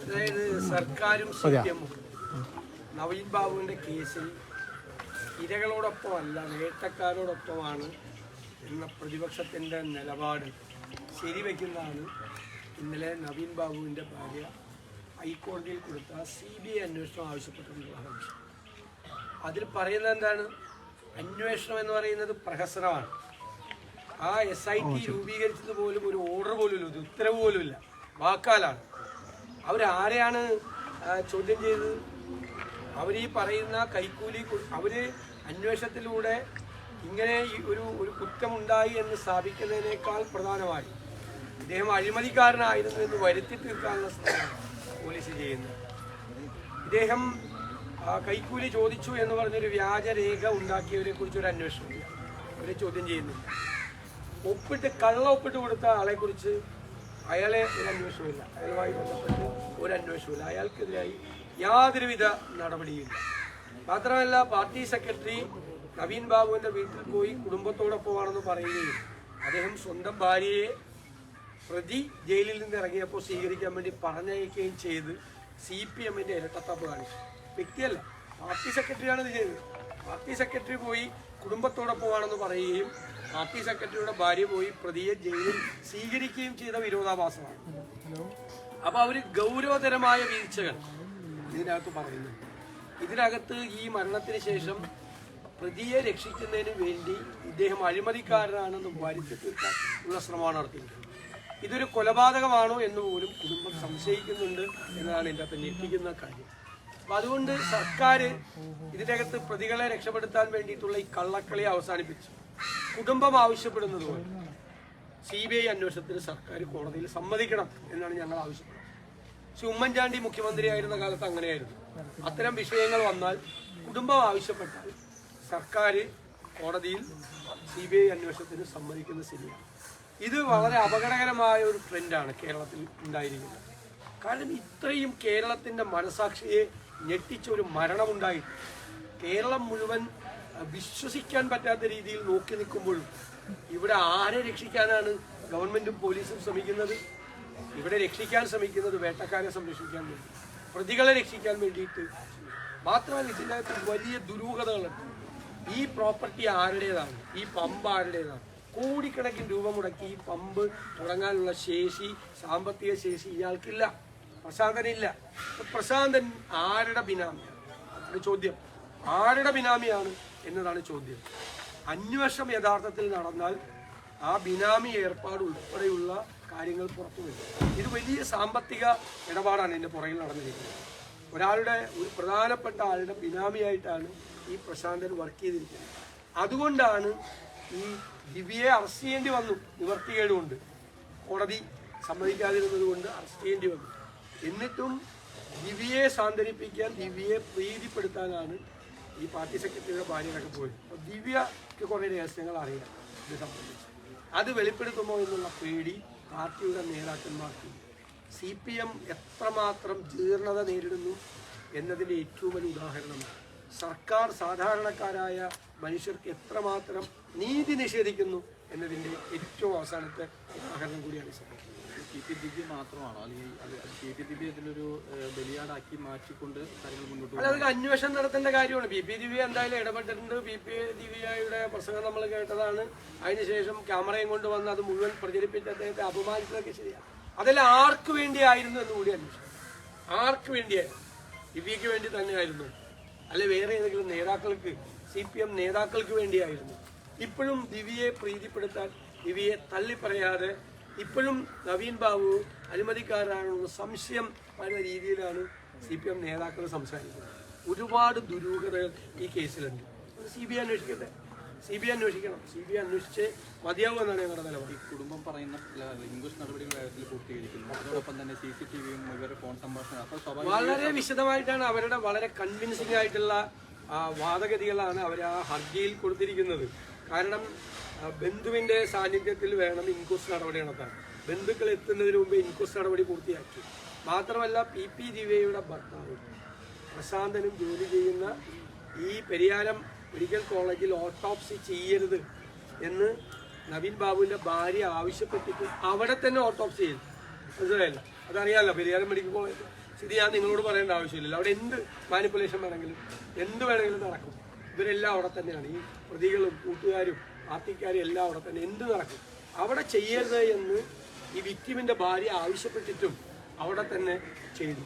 അതായത് സർക്കാരും സിപിഎമ്മും നവീൻ ബാബുവിന്റെ കേസിൽ ഇരകളോടൊപ്പമല്ല നേട്ടക്കാരോടൊപ്പമാണ് എന്ന പ്രതിപക്ഷത്തിന്റെ നിലപാട് ശരിവെക്കുന്നതാണ് ഇന്നലെ നവീൻ ബാബുവിന്റെ ഭാര്യ ഹൈക്കോടതിയിൽ കൊടുത്ത സി ബി ഐ അന്വേഷണം ആവശ്യപ്പെട്ടിട്ടുള്ള അതിൽ പറയുന്നത് എന്താണ്? അന്വേഷണം എന്ന് പറയുന്നത് പ്രഹസനമാണ്. ആ എസ് ഐ ടി രൂപീകരിച്ചത് പോലും ഒരു ഓർഡർ പോലും ഇല്ല ഒരു ഉത്തരവ് പോലും ഇല്ല. വാക്കാലാണ്. അവരാരെയാണ് ചോദ്യം ചെയ്തത്? അവർ ഈ പറയുന്ന കൈക്കൂലി അവർ അവർ അന്വേഷണത്തിലൂടെ ഇങ്ങനെ ഈ ഒരു ഒരു കുറ്റമുണ്ടായി എന്ന് സ്ഥാപിക്കുന്നതിനേക്കാൾ പ്രധാനമായി ഇദ്ദേഹം അഴിമതിക്കാരനായിരുന്നു എന്ന് വരുത്തി തീർക്കാനുള്ള ശ്രമമാണ് പോലീസ് ചെയ്യുന്നത് ഇദ്ദേഹം കൈക്കൂലി ചോദിച്ചു എന്ന് പറഞ്ഞൊരു വ്യാജരേഖ ഉണ്ടാക്കിയവരെ കുറിച്ച് ഒരു അന്വേഷണമില്ല. അവരെ ചോദ്യം ചെയ്യുന്നില്ല. ഒപ്പിട്ട് കള്ള ഒപ്പിട്ട് കൊടുത്ത ആളെ കുറിച്ച് അയാളെ ഒരു അന്വേഷണമില്ല. അയാളുമായി ബന്ധപ്പെട്ട് ഒരു അന്വേഷണമില്ല. അയാൾക്കെതിരായി യാതൊരുവിധ നടപടിയില്ല മാത്രമല്ല പാർട്ടി സെക്രട്ടറി നവീൻ ബാബുവിന്റെ വീട്ടിൽ പോയി കുടുംബത്തോടൊപ്പമാണെന്ന് പറയുകയും അദ്ദേഹം സ്വന്തം ഭാര്യയെ പ്രതി ജയിലിൽ നിന്ന് ഇറങ്ങിയപ്പോൾ സ്വീകരിക്കാൻ വേണ്ടി പറഞ്ഞയക്കുകയും ചെയ്ത് സി പി എമ്മിന്റെ ഇരട്ടത്താപ്പ് കാണിച്ചു. വ്യക്തിയല്ല. പാർട്ടി സെക്രട്ടറിയാണ് ഇത് ചെയ്തത്. പാർട്ടി സെക്രട്ടറി പോയി കുടുംബത്തോടൊപ്പമാണെന്ന് പറയുകയും പാർട്ടി സെക്രട്ടറിയുടെ ഭാര്യ പോയി പ്രതിയെ ജയിലിൽ സ്വീകരിക്കുകയും ചെയ്ത വിരോധാഭാസമാണ്. അപ്പൊ അവർ ഗൗരവതരമായ വീഴ്ചകൾ ഇതിനകത്ത് പറയുന്നു. ഇതിനകത്ത് ഈ മരണത്തിന് ശേഷം പ്രതിയെ രക്ഷിക്കുന്നതിന് വേണ്ടി ഇദ്ദേഹം അഴിമതിക്കാരനാണെന്ന് വരുത്തി തീർക്കാൻ ഉള്ള ശ്രമമാണ് നടത്തിയിട്ടുള്ളത് ഇതൊരു കൊലപാതകമാണോ എന്ന് പോലും കുടുംബം സംശയിക്കുന്നുണ്ട് എന്നതാണ് ഇതിന്റെ അകത്ത് ഞെട്ടിക്കുന്ന കാര്യം. അപ്പൊ അതുകൊണ്ട് സർക്കാർ ഇതിനകത്ത് പ്രതികളെ രക്ഷപ്പെടുത്താൻ വേണ്ടിയിട്ടുള്ള ഈ കള്ളക്കളി അവസാനിപ്പിച്ചു. കുടുംബം ആവശ്യപ്പെടുന്നത് പോലെ സി ബി ഐ അന്വേഷണത്തിന് സർക്കാർ കോടതിയിൽ സമ്മതിക്കണം എന്നാണ് ഞങ്ങൾ ആവശ്യപ്പെടുന്നത്. പക്ഷെ ഉമ്മൻചാണ്ടി മുഖ്യമന്ത്രിയായിരുന്ന കാലത്ത് അങ്ങനെയായിരുന്നു. അത്തരം വിഷയങ്ങൾ വന്നാൽ കുടുംബം ആവശ്യപ്പെട്ടാൽ സർക്കാർ കോടതിയിൽ സി ബി ഐ അന്വേഷണത്തിന് സമ്മതിക്കുന്നത് ശരിയാണ് ഇത് വളരെ അപകടകരമായ ഒരു ട്രെൻഡാണ് കേരളത്തിൽ ഉണ്ടായിരിക്കുന്നത്. കാരണം ഇത്രയും കേരളത്തിന്റെ മനസാക്ഷിയെ ഞെട്ടിച്ച ഒരു മരണമുണ്ടായി. കേരളം മുഴുവൻ വിശ്വസിക്കാൻ പറ്റാത്ത രീതിയിൽ നോക്കി നിൽക്കുമ്പോഴും ഇവിടെ ആരെ രക്ഷിക്കാനാണ് ഗവൺമെന്റും പോലീസും ശ്രമിക്കുന്നത്? ഇവിടെ രക്ഷിക്കാൻ ശ്രമിക്കുന്നത് വേട്ടക്കാരെ സംരക്ഷിക്കാൻ വേണ്ടി പ്രതികളെ രക്ഷിക്കാൻ വേണ്ടിയിട്ട്. മാത്രമല്ല ഇതിനകത്ത് വലിയ ദുരൂഹതകളുണ്ട്. ഈ പ്രോപ്പർട്ടി ആരുടേതാണ്? ഈ പമ്പ് ആരുടേതാണ്? കോടിക്കണക്കിന് രൂപ മുടക്കി ഈ പമ്പ് തുടങ്ങാനുള്ള ശേഷി സാമ്പത്തിക ശേഷി ഇയാൾക്കില്ല. പ്രശാന്തനില്ല. പ്രശാന്തൻ ആരുടെ ബിനാമിയാണ് ചോദ്യം. ആരുടെ ബിനാമിയാണ് എന്നതാണ് ചോദ്യം. അന്വേഷണം യഥാർത്ഥത്തിൽ നടന്നാൽ ആ ബിനാമി ഏർപ്പാട് ഉൾപ്പെടെയുള്ള കാര്യങ്ങൾ പുറത്തു വരും. ഇത് വലിയ സാമ്പത്തിക ഇടപാടാണ് ഇതിന്റെ പുറകിൽ നടന്നിരിക്കുന്നത്. ഒരാളുടെ ഒരു പ്രധാനപ്പെട്ട ആളുടെ ബിനാമിയായിട്ടാണ് ഈ പ്രശാന്തൻ വർക്ക് ചെയ്തിരിക്കുന്നത്. അതുകൊണ്ടാണ് ഈ ദിവ്യയെ അറസ്റ്റ് ചെയ്യേണ്ടി വന്നു. നിവർത്തി കൊണ്ട് കോടതി സമ്മതിക്കാതിരുന്നത് കൊണ്ട് അറസ്റ്റ് ചെയ്യേണ്ടി വന്നു. എന്നിട്ടും ദിവ്യയെ സാന്ത്വനിപ്പിക്കാൻ ദിവ്യയെ പ്രീതിപ്പെടുത്താനാണ് ഈ പാർട്ടി സെക്രട്ടറിയുടെ ഭാര്യയിലൊക്കെ പോയത്. അപ്പോൾ ദിവ്യക്ക് കുറേ രഹസ്യങ്ങൾ അറിയാം ഇത് സംബന്ധിച്ച്. അത് വെളിപ്പെടുത്തുമോ എന്നുള്ള പേടി പാർട്ടിയുടെ നേതാക്കന്മാർക്ക്. സി പി എം എത്രമാത്രം ജീർണത നേരിടുന്നു എന്നതിന്റെ ഏറ്റവും വലിയ ഉദാഹരണമാണ്. സർക്കാർ സാധാരണക്കാരായ മനുഷ്യർക്ക് എത്രമാത്രം നീതി നിഷേധിക്കുന്നു എന്നതിന്റെ ഏറ്റവും അവസാനത്തെ ഉദാഹരണം കൂടിയാണ് സംഭവം. പി പി ദിവ്യ മാത്രമാണോ? അല്ലെങ്കിൽ അത് പി പി ദിവ്യ ഇതിലൊരു ബലിയാടാക്കി മാറ്റിക്കൊണ്ട് കാര്യങ്ങൾ മുന്നോട്ട് അല്ല അതൊരു അന്വേഷണം നടത്തേണ്ട കാര്യമാണ്. ബി പി ദിവ്യ എന്തായാലും ഇടപെട്ടിട്ടുണ്ട്. ബി പി ദിവ്യയുടെ പ്രസംഗം നമ്മൾ കേട്ടതാണ്. അതിനുശേഷം ക്യാമറയും കൊണ്ട് വന്ന് അത് മുഴുവൻ പ്രചരിപ്പിച്ച് അദ്ദേഹത്തെ അപമാനിച്ചതൊക്കെ ശരിയാണ് അതെല്ലാം ആർക്ക് വേണ്ടിയായിരുന്നു എന്ന് കൂടി അന്വേഷിച്ചു. ആർക്ക് വേണ്ടിയായിരുന്നു? ദിവ്യക്ക് വേണ്ടി തന്നെയായിരുന്നു. അല്ലെ വേറെ ഏതെങ്കിലും നേതാക്കൾക്ക് സി പി എം നേതാക്കൾക്ക് വേണ്ടിയായിരുന്നു. ഇപ്പോഴും ദിവിയെ പ്രീതിപ്പെടുത്താൻ ദിവ്യയെ തള്ളിപ്പറയാതെ ഇപ്പോഴും നവീൻ ബാബു അനുമതിക്കാരാണെന്നുള്ള സംശയം പല രീതിയിലാണ് സി പി എം നേതാക്കൾ സംസാരിക്കുന്നത്. ഒരുപാട് ദുരൂഹതകൾ ഈ കേസിലുണ്ട്. സി ബി ഐ അന്വേഷിക്കട്ടെ. സി ബി ഐ അന്വേഷിക്കണം. സി ബി ഐ അന്വേഷിച്ച് മതിയാവും എന്നാണ് ഞങ്ങളുടെ നിലപാട്. ഈ കുടുംബം പറയുന്ന ഇംഗ്ലീഷ് നടപടികൾ വേഗത്തിൽ പൂർത്തീകരിക്കുന്നു. അതോടൊപ്പം തന്നെ സി സി ടി വിയും ഇവരുടെ ഫോൺ സംഭാഷണം. അപ്പോൾ സ്വാഭാവിക വളരെ വിശദമായിട്ടാണ് അവരുടെ വളരെ കൺവിൻസിംഗ് ആയിട്ടുള്ള വാദഗതികളാണ് അവർ ആ ഹർജിയിൽ കൊടുത്തിരിക്കുന്നത്. കാരണം ബന്ധുവിന്റെ സാന്നിധ്യത്തിൽ വേണം ഇൻക്വസ്റ്റ് നടപടി നടത്താൻ. ബന്ധുക്കൾ എത്തുന്നതിന് മുമ്പ് ഇൻക്വസ്റ്റ് നടപടി പൂർത്തിയാക്കി. മാത്രമല്ല പി പി ദിവ്യയുടെ ഭർത്താവ് പ്രശാന്തനും ജോലി ചെയ്യുന്ന ഈ പെരിയാരം മെഡിക്കൽ കോളേജിൽ ഓട്ടോപ്സി ചെയ്യരുത് എന്ന് നവീൻ ബാബുവിന്റെ ഭാര്യ ആവശ്യപ്പെട്ടിട്ട് അവിടെ തന്നെ ഓട്ടോപ്സി ചെയ്തു. മനസ്സിലായില്ല? അതറിയാമല്ലോ പെരിയാരം മെഡിക്കൽ കോളേജ്. സ്ഥിതി ഞാൻ നിങ്ങളോട് പറയേണ്ട ആവശ്യമില്ലല്ലോ. അവിടെ എന്ത് മാനിപ്പുലേഷൻ വേണമെങ്കിലും എന്ത് വേണമെങ്കിലും നടക്കും. ഇവരെല്ലാം അവിടെ തന്നെയാണ്. ഈ പ്രതികളും കൂട്ടുകാരും പാർട്ടിക്കാരും എല്ലാം അവിടെ തന്നെ. എന്ത് നടക്കും? അവിടെ ചെയ്യരുത് എന്ന് ഈ വിക്ടിമിന്റെ ഭാര്യ ആവശ്യപ്പെട്ടിട്ടും അവിടെ തന്നെ ചെയ്തു.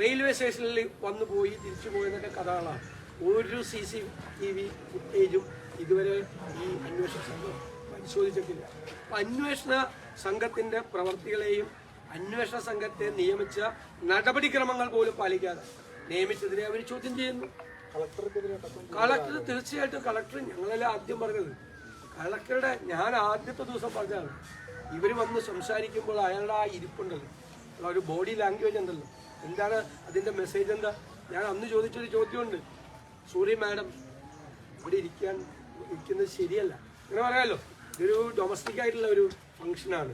റെയിൽവേ സ്റ്റേഷനിൽ വന്നു പോയി തിരിച്ചു പോയതൊക്കെ കഥകളാണ്. ഒരു സി സി ടി വി ഫുട്ടേജും ഇതുവരെ ഈ അന്വേഷണ സംഘം പരിശോധിച്ചിട്ടില്ല. അപ്പം അന്വേഷണ സംഘത്തിന്റെ പ്രവർത്തികളെയും അന്വേഷണ സംഘത്തെ നിയമിച്ച നടപടിക്രമങ്ങൾ പോലും പാലിക്കാതെ നിയമിച്ചതിനെ അവർ ചോദ്യം ചെയ്യുന്നു. കളക്ടർ തീർച്ചയായിട്ടും കളക്ടർ ഞങ്ങളെല്ലാം ആദ്യം പറഞ്ഞത്. കളക്ടറുടെ ഞാൻ ആദ്യത്തെ ദിവസം പറഞ്ഞതാണ്. ഇവർ വന്ന് സംസാരിക്കുമ്പോൾ അയാളുടെ ആ ഇരിപ്പുണ്ടല്ലോ. ഒരു ബോഡി ലാംഗ്വേജ് ഉണ്ടല്ലോ. എന്താണ് അതിന്റെ മെസ്സേജ് എന്താ? ഞാൻ അന്ന് ചോദിച്ചൊരു ചോദ്യമുണ്ട്. സൂര്യ മാഡം ഇവിടെ ഇരിക്കാൻ ഇരിക്കുന്നത് ശരിയല്ല. അങ്ങനെ പറയാമല്ലോ ഇതൊരു ഡൊമസ്റ്റിക് ആയിട്ടുള്ള ഒരു ഫംഗ്ഷനാണ്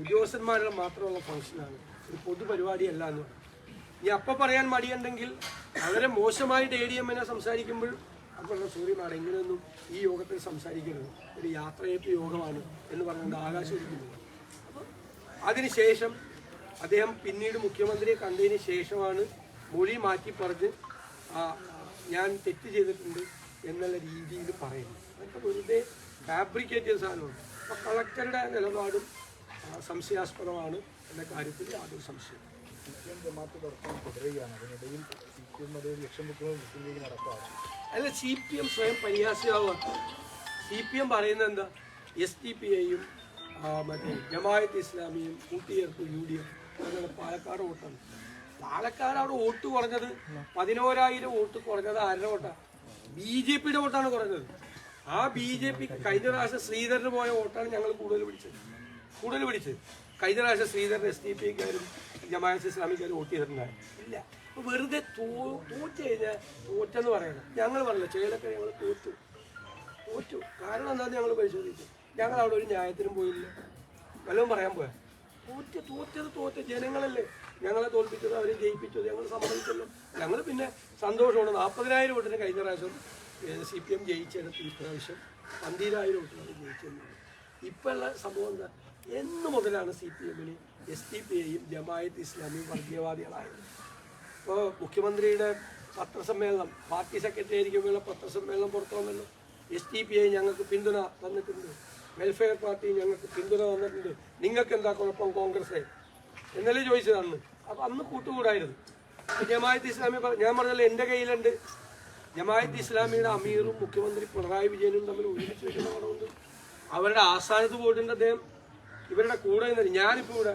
ഉദ്യോഗസ്ഥന്മാരുടെ മാത്രമുള്ള ഫംഗ്ഷനാണ് ഒരു പൊതുപരിപാടിയല്ല എന്ന് പറയും. ഇനി അപ്പം പറയാൻ മടിയുണ്ടെങ്കിൽ വളരെ മോശമായിട്ട് എ ഡി എമ്മിനെ സംസാരിക്കുമ്പോൾ അപ്പോൾ മാഡം ഇങ്ങനെയൊന്നും ഈ യോഗത്തിൽ സംസാരിക്കരുത്. ഒരു യാത്രയപ്പ് യോഗമാണ് എന്ന് പറഞ്ഞുകൊണ്ട് ആകാശം ഇരിക്കുന്നത് അപ്പോൾ അതിനുശേഷം അദ്ദേഹം പിന്നീട് മുഖ്യമന്ത്രിയെ കണ്ടതിന് ശേഷമാണ് മൊഴി മാറ്റി പറഞ്ഞ് ഞാൻ തെറ്റ് ചെയ്തിട്ടുണ്ട് എന്നുള്ള രീതിയിൽ പറയുന്നു. അതൊക്കെ വെറുതെ ഫാബ്രിക്കേറ്റ് ചെയ്ത സാധനമാണ്. അപ്പോൾ കളക്ടറുടെ നിലപാടും സംശയാസ്പദമാണ് എന്ന കാര്യത്തിൽ യാതൊരു സംശയം അല്ല സി പി എം സ്വയം പരിഹാസ്യമാവുക. സി പി എം പറയുന്നത് എന്താ? എസ് ഡി പി ഐയും മറ്റേ ജമായത്ത് ഇസ്ലാമിയും കൂട്ടിയർക്കും യു ഡി എഫ് അങ്ങനെ പാലക്കാട് വോട്ടാണ്. പാലക്കാട് അവിടെ വോട്ട് കുറഞ്ഞത് പതിനോരായിരം വോട്ട് കുറഞ്ഞത് ആരുടെ വോട്ടാണ് ബി ജെ പിയുടെ വോട്ടാണ് കുറഞ്ഞത്. ആ ബി ജെ പി കഴിഞ്ഞ പ്രാവശ്യം ശ്രീധരന് പോയ വോട്ടാണ് ഞങ്ങൾ കൂടുതൽ പിടിച്ചത്. കൂടുതൽ പിടിച്ചത്. കഴിഞ്ഞ പ്രാവശ്യം ശ്രീധരൻ എസ് ഡി പി കാരും ജമാഅത്ത് ഇസ്ലാമിക്കാരും വോട്ട് ചെയ്തിട്ടുണ്ടായിരുന്നു. ഇല്ല. വെറുതെ തോ കഴിഞ്ഞാൽ തോറ്റെന്ന് പറയണം ഞങ്ങൾ പറഞ്ഞില്ല ചേലൊക്കെ ഞങ്ങൾ തോറ്റു. തോറ്റു. കാരണം എന്താണെന്ന് ഞങ്ങൾ പരിശോധിച്ചു. ഞങ്ങൾ അവിടെ ഒരു ന്യായത്തിനും പോയില്ല. വല്ലതും പറയാൻ പോയാ? തോറ്റ് തോറ്റത് തോറ്റ ജനങ്ങളല്ലേ. ഞങ്ങളെ തോൽപ്പിച്ചത് അവരെ ജയിപ്പിച്ചത് ഞങ്ങൾ സമ്മതിച്ചല്ലോ. ഞങ്ങൾ പിന്നെ സന്തോഷമാണ്. നാൽപ്പതിനായിരം വോട്ടിന് കഴിഞ്ഞ പ്രാവശ്യം സി പി എം ജയിച്ചെടുത്ത് ഇപ്രാവശ്യം പന്തിരായിരം വോട്ടിനാണ് ജയിച്ചെന്നത് ഇപ്പം ഉള്ള സംഭവം എന്താ? എന്ന് മുതലാണ് സി പി എമ്മിന് എസ് ഡി പി ഐയും ജമായത്ത് ഇസ്ലാമിയും വർഗീയവാദികളായത്. ഇപ്പോൾ മുഖ്യമന്ത്രിയുടെ പത്രസമ്മേളനം പാർട്ടി സെക്രട്ടറി ആയിരിക്കുമ്പോഴുള്ള പത്രസമ്മേളനം പുറത്തു വന്നല്ലോ. എസ് ഡി പി ഐ ഞങ്ങൾക്ക് പിന്തുണ തന്നിട്ടുണ്ട്. വെൽഫെയർ പാർട്ടി ഞങ്ങൾക്ക് പിന്തുണ തന്നിട്ടുണ്ട്. നിങ്ങൾക്ക് എന്താ കുഴപ്പം കോൺഗ്രസ് എന്നല്ലേ ചോദിച്ചത് അന്ന്. അപ്പം അന്ന് കൂട്ടുകൂടായിരുന്നു. ജമാഅത്ത് ഇസ്ലാമി ഞാൻ പറഞ്ഞല്ലോ എന്റെ കയ്യിലുണ്ട്. ജമാഅത്ത് ഇസ്ലാമിയുടെ അമീറും മുഖ്യമന്ത്രി പിണറായി വിജയനും തമ്മിൽ ഒരുമിച്ച് വെക്കുന്ന അവരുടെ ആസ്ഥാനത്ത് പോയിട്ടുണ്ട് അദ്ദേഹം. ഇവരുടെ കൂടെ നിന്ന് ഞാനിപ്പോൾ ഇവിടെ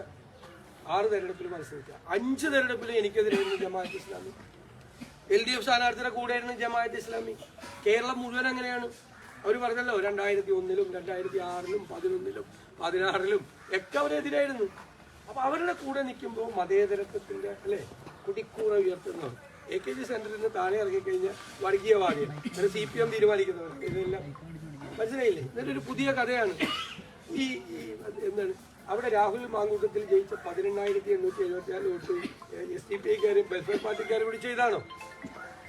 ആറ് തെരഞ്ഞെടുപ്പിൽ മത്സരിക്കുക. അഞ്ച് തെരഞ്ഞെടുപ്പിൽ എനിക്കെതിരായിരുന്നു Jamaat Islami. L D F സ്ഥാനാർത്ഥിയുടെ കൂടെയായിരുന്നു ജമാഅത്ത് ഇസ്ലാമി. കേരളം മുഴുവൻ അങ്ങനെയാണ്. അവർ പറഞ്ഞല്ലോ രണ്ടായിരത്തി ഒന്നിലും രണ്ടായിരത്തി ആറിലും പതിനൊന്നിലും പതിനാറിലും ഒക്കെ അവരെതിരായിരുന്നു. അപ്പൊ അവരുടെ കൂടെ നിൽക്കുമ്പോൾ മതേതരത്വത്തിന്റെ അല്ലെ കുടിക്കൂറ ഉയർത്തുന്നവർ എ കെ ജി സെന്ററിൽ നിന്ന് താഴെ ഇറങ്ങിക്കഴിഞ്ഞാൽ വർഗീയവാദിയാണ്. സി പി എം തീരുമാനിക്കുന്നവർ. ഇതെല്ലാം മനസ്സിലായില്ലേ? എന്നിട്ടൊരു പുതിയ കഥയാണ്. ഈ ഈ എന്താണ് അവിടെ രാഹുൽ മാങ്കൂട്ടത്തിൽ ജയിച്ച പതിനെണ്ണായിരത്തി എണ്ണൂറ്റി എഴുപത്തി നാല് വോട്ട് എസ് ഡി പി ഐക്കാരും വെൽഫെയർ പാർട്ടിക്കാരും കൂടി ചെയ്താണോ?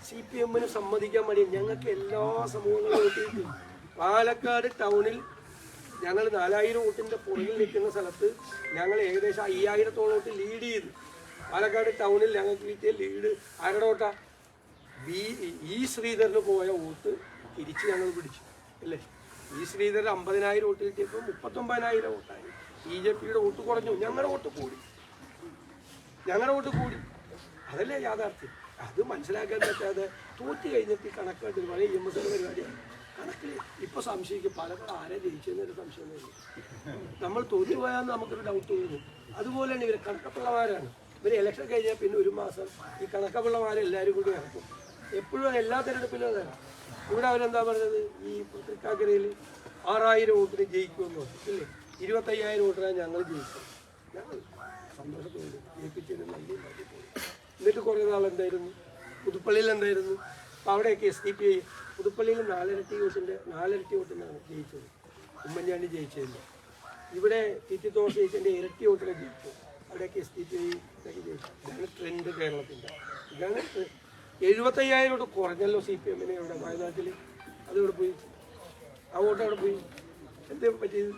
സി പി എമ്മിന് സമ്മതിക്കാൻ മടി ഞങ്ങൾക്ക് എല്ലാ സമൂഹങ്ങളും വോട്ട് ചെയ്തു പാലക്കാട് ടൗണിൽ ഞങ്ങൾ നാലായിരം വോട്ടിന്റെ പുറകിൽ നിൽക്കുന്ന സ്ഥലത്ത് ഞങ്ങൾ ഏകദേശം അയ്യായിരത്തോളം വോട്ട് ലീഡ് ചെയ്തു. പാലക്കാട് ടൗണിൽ ഞങ്ങൾക്ക് കിട്ടിയ ലീഡ് ആരുടെ വോട്ടാ? ബി ഈ ശ്രീധരന് പോയ വോട്ട് തിരിച്ച് ഞങ്ങൾ പിടിച്ചു. അല്ലേ? ഈ ശ്രീധരൻ അമ്പതിനായിരം വോട്ട് കിട്ടിയപ്പോൾ മുപ്പത്തൊമ്പതിനായിരം വോട്ടായി. ബി ജെ പിയുടെ വോട്ട് കുറഞ്ഞു. ഞങ്ങളുടെ വോട്ട് കൂടി. ഞങ്ങളുടെ വോട്ട് കൂടി. അതല്ലേ യാഥാർത്ഥ്യം? അത് മനസ്സിലാക്കാൻ പറ്റാതെ തോറ്റു കഴിഞ്ഞിട്ട് കണക്കായിട്ട് വളരെ എം എസ് പരിപാടിയാണ് കണക്കിൽ ഇപ്പൊ സംശയിക്കും. പാലക്കാട് ആരെ ജയിച്ചെന്നൊരു സംശയം നമ്മൾ തോറ്റുപോയാന്ന് നമുക്കൊരു ഡൗട്ട് തോന്നും തന്നെ ഇവർ കണക്കപ്പിള്ളമാരാണ്. ഇവർ ഇലക്ഷൻ കഴിഞ്ഞാൽ പിന്നെ ഒരു മാസം ഈ കണക്കപ്പിള്ളമാരെ എല്ലാവരും കൂടി ഇറക്കും. എപ്പോഴും എല്ലാ തെരഞ്ഞെടുപ്പിലും അതാണ് ഇവിടെ അവരെന്താ പറഞ്ഞത്? ഈ തൃക്കാക്കരയിൽ ആറായിരം വോട്ടിന് ജയിക്കുമെന്ന് ഇല്ലേ? ഇരുപത്തയ്യായിരം വോട്ടിനാണ് ഞങ്ങൾ ജയിക്കും ഞങ്ങൾ സന്തോഷത്തോടെ ജയിപ്പിച്ചതിന് എന്നിട്ട് കുറേ നാൾ എന്തായിരുന്നു പുതുപ്പള്ളിയിൽ എന്തായിരുന്നു? അപ്പോൾ അവിടെയൊക്കെ എസ് ഡി പി ഐ പുതുപ്പള്ളിയിൽ നാലരട്ടി വോട്ടിന്റെ നാലരട്ടി വോട്ടിനാണ് ജയിച്ചത്. ഉമ്മൻചാണ്ടി ജയിച്ചതിന്റെ ഇവിടെ ടിറ്റി തോമസ് ജയിച്ചതിന്റെ ഇരട്ടി വോട്ടിനെ ജയിച്ചു അവിടെയൊക്കെ എസ് ഡി പി ഐ ജയിച്ചു. ഇതാണ് ട്രെൻഡ് കേരളത്തിന്റെ ഇതാണ് എഴുപത്തയ്യായിരം വോട്ട് കുറഞ്ഞല്ലോ സി പി എമ്മിനെ ഇവിടെ വയനാട്ടിൽ അതിവിടെ പോയി. ആ വോട്ട് അവിടെ പോയി. എന്തേ പറ്റിയത്?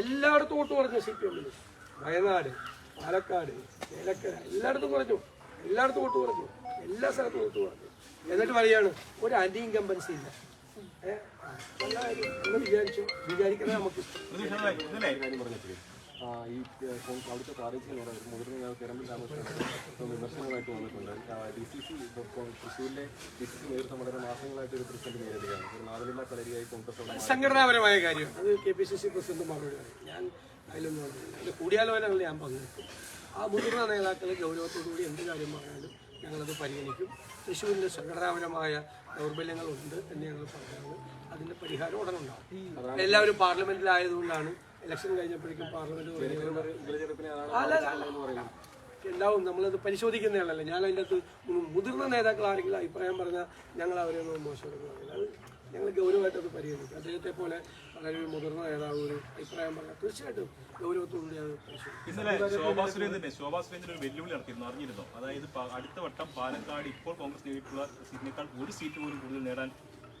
എല്ലായിടത്തും വോട്ട് കുറഞ്ഞു സി പി എമ്മിന് വയനാട് പാലക്കാട് ചേലക്കര എല്ലായിടത്തും കുറഞ്ഞു. എല്ലായിടത്തും വോട്ട് കുറഞ്ഞു. എല്ലാ സ്ഥലത്തും വോട്ട് കുറഞ്ഞു. എന്നിട്ട് പറയാണ് ഒരു ആന്റി ഇൻകംബൻസി ഇല്ല. എന്ന് വിചാരിച്ചു. വിചാരിക്കുന്നത് നമുക്ക് ആ, ഈ അവിടുത്തെ പ്രാദേശിക നേതാവ് മുതിർന്ന നേതാവ് രാമകൃഷ്ണൻ ഇപ്പം വിമർശനമായിട്ട് വന്നിട്ടുണ്ട്. ഡി സി സി തൃശ്ശൂരിലെ ഡി സി സി നേതൃത്വം വളരെ മാസങ്ങളായിട്ട് ഒരു പ്രസിഡന്റ് നേരിടുകയാണ്. ഒരു നാവിലില്ലാ കളരിയായി കോൺഗ്രസ്. സംഘടനാപരമായ കാര്യം. അത് K P C C president മറുപടി ഞാൻ അതിലൊന്നും കൂടിയാലോചനകളിൽ ഞാൻ പങ്കെടുക്കും. ആ മുതിർന്ന നേതാക്കൾ ഗൗരവത്തോടുകൂടി എന്ത് കാര്യം പറഞ്ഞാലും ഞങ്ങളത് പരിഗണിക്കും. തൃശ്ശൂരിന്റെ സംഘടനാപരമായ ദൗർബല്യങ്ങളുണ്ട് എന്ന് ഞങ്ങൾ പറഞ്ഞാണ് അതിന്റെ പരിഹാരം ഉടനെ ഉണ്ടാവും. എല്ലാവരും പാർലമെന്റിലായതുകൊണ്ടാണ് ഇലക്ഷൻ കഴിഞ്ഞപ്പോഴേക്കും പാർലമെന്റ്. ഉണ്ടാവും നമ്മളത് പരിശോധിക്കുന്നതാണല്ലോ ഞാൻ അതിന്റെ അകത്ത് മുതിർന്ന നേതാക്കൾ ആരെങ്കിലും അഭിപ്രായം പറഞ്ഞാൽ ഞങ്ങൾ അവരെ ഒന്നും മോശം അത് ഞങ്ങൾ ഗൗരവമായിട്ട് അത് പരിഗണിക്കും. അദ്ദേഹത്തെ പോലെ വളരെ മുതിർന്ന നേതാവ് ഒരു അഭിപ്രായം പറഞ്ഞാൽ തീർച്ചയായിട്ടും ഗൗരവത്തോടുകൂടി അത് ഇന്നലെ ശോഭാ സുരേന്ദ്രന്റെ ശോഭാ സുരേന്ദ്രൻ ഒരു വെല്ലുവിളി നടത്തിയിരുന്നു അറിഞ്ഞിരുന്നോ? അതായത് അടുത്ത വട്ടം പാലക്കാട് ഇപ്പോൾ കോൺഗ്രസ് നേടിയിട്ടുള്ള സീറ്റിനേക്കാൾ ഒരു സീറ്റ് പോലും കൂടുതൽ നേടാൻ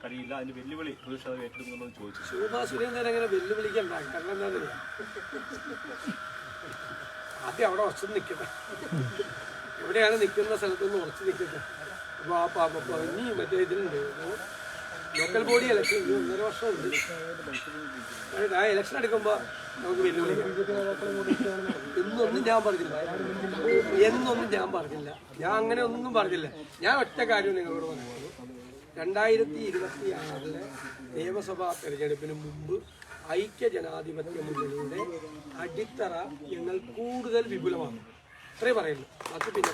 കഴിയില്ല. അതിന്റെ വെല്ലുവിളി പ്രതിപക്ഷ അത് ഏറ്റെടുക്കുന്നുണ്ടോ ചോദിച്ചു. ശോഭാ സുരേന്ദ്രൻ അങ്ങനെ വെല്ലുവിളിക്കണ്ട? കാരണം എന്താണെന്ന് ആദ്യം അവിടെ ഉറച്ചു നിൽക്കട്ടെ. എവിടെയാണ് നിൽക്കുന്ന സ്ഥലത്തുനിന്ന് ഉറച്ചു നിൽക്കട്ടെ. അപ്പോൾ ആ പാപ്പ ഇനി മറ്റേ ഇതിലുണ്ട്. ലോക്കൽ ബോഡി ഇലക്ഷൻ ഒന്നര വർഷമുണ്ട്. ആ ഇലക്ഷൻ എടുക്കുമ്പോൾ നമുക്ക് വെല്ലുവിളിക്കാം എന്നൊന്നും ഞാൻ പറഞ്ഞില്ല. എന്നൊന്നും ഞാൻ പറഞ്ഞില്ല. ഞാൻ അങ്ങനെ ഒന്നും പറഞ്ഞില്ല. ഞാൻ ഒറ്റ കാര്യം നിങ്ങളോട് പറഞ്ഞു രണ്ടായിരത്തി ഇരുപത്തി ആറിലെ നിയമസഭാ തെരഞ്ഞെടുപ്പിന് മുമ്പ് ഐക്യ ജനാധിപത്യ മുന്നണിയുടെ അടിത്തറ ഞങ്ങൾ കൂടുതൽ വിപുലമാണ് അത്രേ പറയുള്ളൂ അത് പിന്നെ.